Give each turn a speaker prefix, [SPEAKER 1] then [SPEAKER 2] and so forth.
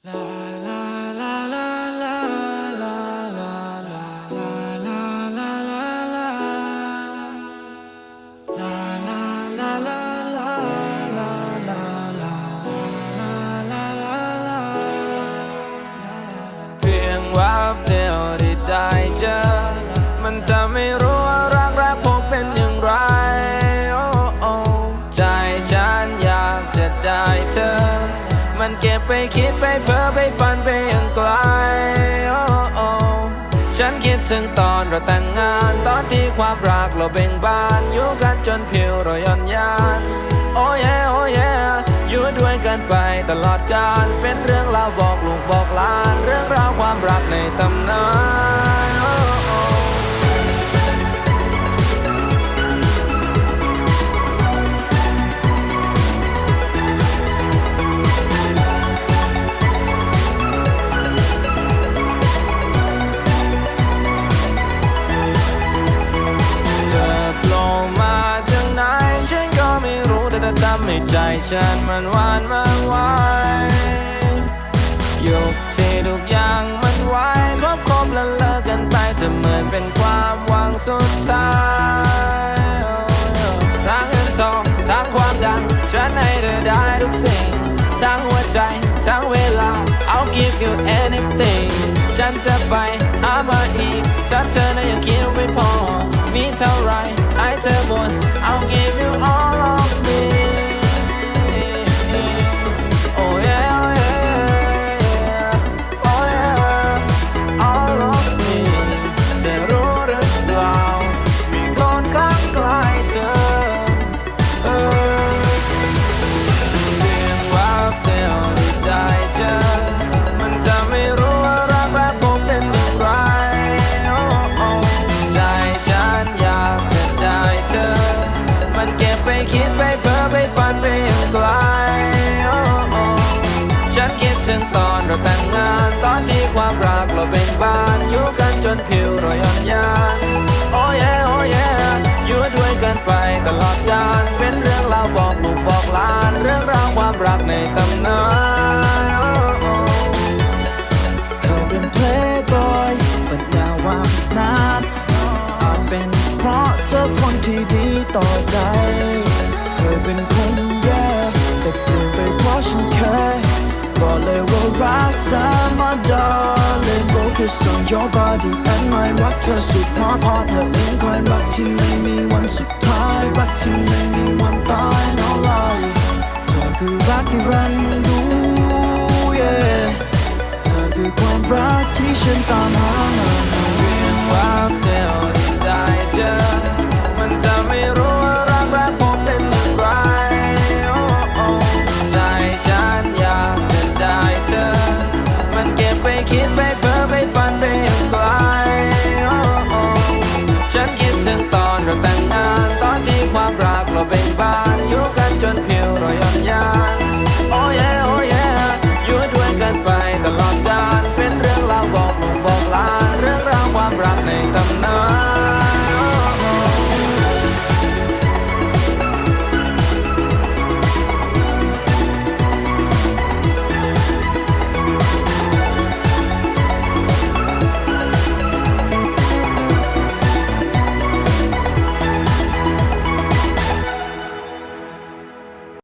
[SPEAKER 1] เพียงว่าเดียวที่ได้เจอ มันจะไม่รู้ มันเก็บไปคิดไปเพ้อไปฝันไปย่างไกลโอ้โอ้ฉันคิดถึงตอนเราแต่งงาน ตอนที่ความรักเราเบ่งบานอยู่กันจนผิวเราย่อนยานโอ้ยโอ้ยอยู่ด้วยกันไปตลอดกาลเป็นเรื่องราวบอกลูกบอกหลาน เรื่องราวความรักในตำนาน ทำให้ใจฉันมันหวานมากไวยุคที่ทุกอย่างมันไวครบครบแล้วเลิกกันไปจะเหมือนเป็นความหวังสุดท้ายทั้งเงินทองทั้งความดัง ฉันให้เธอได้ทุกสิ่ง ทั้งหัวใจทั้งเวลา I'll give you anything ฉันจะไปหามาอีกถ้าเธอนั้นยัง ย่อนยานโอ้ยโอ้ยอยู่ด้วยกันไปตลอดกาลเป็นเรื่องราวบอกลูกบอกหลาน เรื่องราวความรักในตำนาน
[SPEAKER 2] เธอเป็น playboy but now I'm not อาจเป็นเพราะเจอคนที่ดีต่อใจ เคยเป็นคนแย่แต่เปลี่ยนไปเพราะฉันแค่บอกเลยว่ารักเธอมา darling focus on your body and my รักเธอสุดมอพอเธอเองความรักที่ไม่มีวันสุดท้าย รักที่ไม่มีวันตาย no lie เธอคือรักนิรันดร์รู้ yeah เธอคือความรักที่ฉันตามหามา